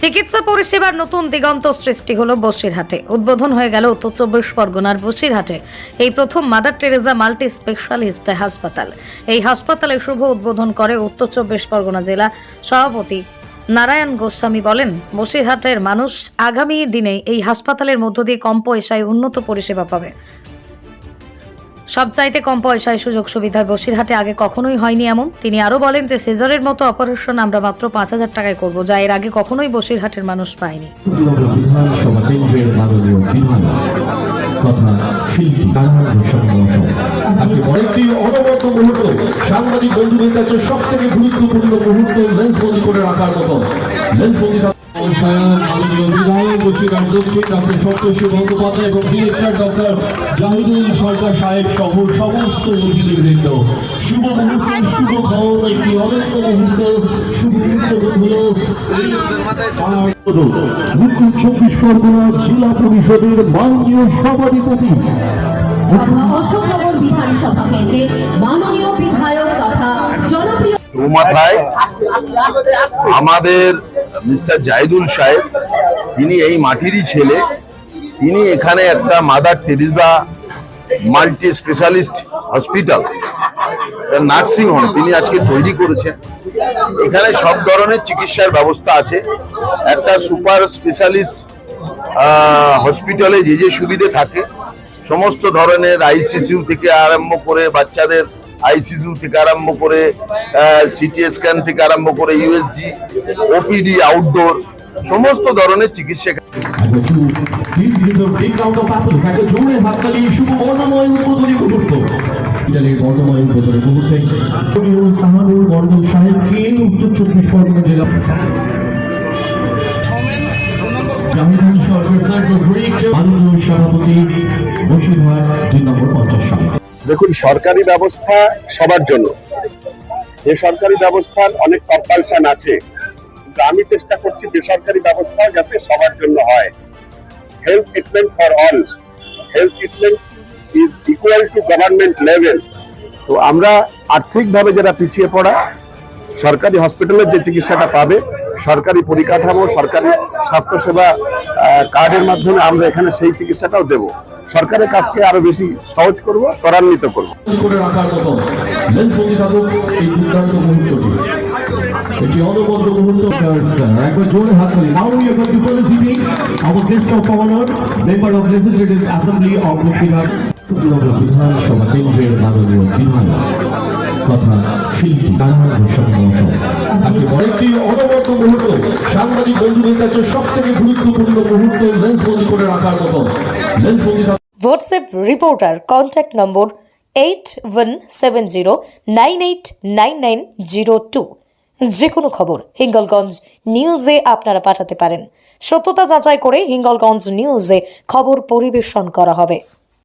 চিকিৎসা পরিষেবার নতুন দিগন্ত সৃষ্টি হলো বসিরহাটে। উদ্বোধন হয়ে গেল উত্তর চব্বিশ পরগনার বসিরহাটে। এই প্রথম মাদার টেরেজা মাল্টি স্পেশালিস্ট হাসপাতাল। এই হাসপাতালের শুভ উদ্বোধন করে উত্তর চব্বিশ পরগনা জেলা সভাপতি নারায়ণ গোস্বামী বলেন, বসিরহাটের মানুষ আগামী দিনে এই হাসপাতালের মধ্য দিয়ে কম পয়সায় উন্নত পরিষেবা পাবে। সবচাইতে কম পয়সায় সুযোগ সুবিধায় বসিরহাটে আগে কখনোই হয়নি এমন। তিনি আরও বলেন যে সিজারের মতো অপারেশন আমরা মাত্র পাঁচ হাজার টাকায় করব, যা এর আগে কখনোই বসিরহাটের মানুষ পায়নি। সাংবাদিক সব সরকার সাহেব সহ সমস্ত অতিথিবৃন্দ শুভ মুহূর্ত শুভ খবর একটি অনন্ত মুহূর্ত শুভ মুহূর্ত হলো এই উত্তর চব্বিশ পরগনা জেলা পরিষদের মাননীয় সভাধিপতি। অশোকনগর বিধানসভা কেন্দ্রের মাননীয় বিধায়ক তথা জনপ্রিয় মাথায় আমাদের মিস্টার জাহিদুল সাহেব তিনি এই মাটিরই ছেলে। তিনি এখানে একটা Mother Teresa multi specialist hospital. Nursing home তিনি আজকে তৈরি করেছেন। এখানে সব ধরনের চিকিৎসার ব্যবস্থা আছে। একটা সুপার স্পেশালিস্ট হসপিটালে যে যে সুবিধে থাকে, সমস্ত ধরনের আইসিসিউ থেকে আরম্ভ করে বাচ্চাদের আইসিসিউ থেকে আরম্ভ করে সিটি স্ক্যান থেকে আরম্ভ করে ইউএসজি, ওপিডি, আউটডোর সমস্ত ধরনের চিকিৎসা সরকার দেখুন সরকারি ব্যবস্থা সবার জন্য। বেসরকারি ব্যবস্থার অনেক কম্পালশন আছে। আমি চেষ্টা করছি বেসরকারি ব্যবস্থা যাতে সবার জন্য হয়। Health treatment for all health treatment is equal to government level তো আমরা আর্থিকভাবে যারা পিছিয়ে পড়া, সরকারি হসপিটালের যে চিকিৎসাটা পাবে, সরকারি পরিকাঠামো, সরকারি স্বাস্থ্যসেবা কার্ডের মাধ্যমে আমরা এখানে সেই চিকিৎসাটাও দেব। সরকারের কাজকে আরও বেশি সহজ করব, ত্বরান্বিত করব। বন্দি এটি অনবদ্য মুহূর্ত একবার জোরে হাত তালি। To felicity our guest of honor, member of Legislative Assembly of Boshirat. বিধানসভা কেন্দ্রের মাননীয় বিধান তথা শিল্পী একটি অনবদ্য মুহূর্ত। সাংবাদিক বন্ধুদের কাছে সব থেকে গুরুত্বপূর্ণ মুহূর্ত লেন্সবন্দি করে রাখার মতো। লেন্সবন্দি থাকুক WhatsApp reporter contact number eight one seven zero nine eight nine nine zero two যে কোনো খবর হিঙ্গলগঞ্জ নিউজে আপনারা পাঠাতে পারেন। সত্যতা যাচাই করে হিঙ্গলগঞ্জ নিউজে খবর পরিবেশন করা হবে।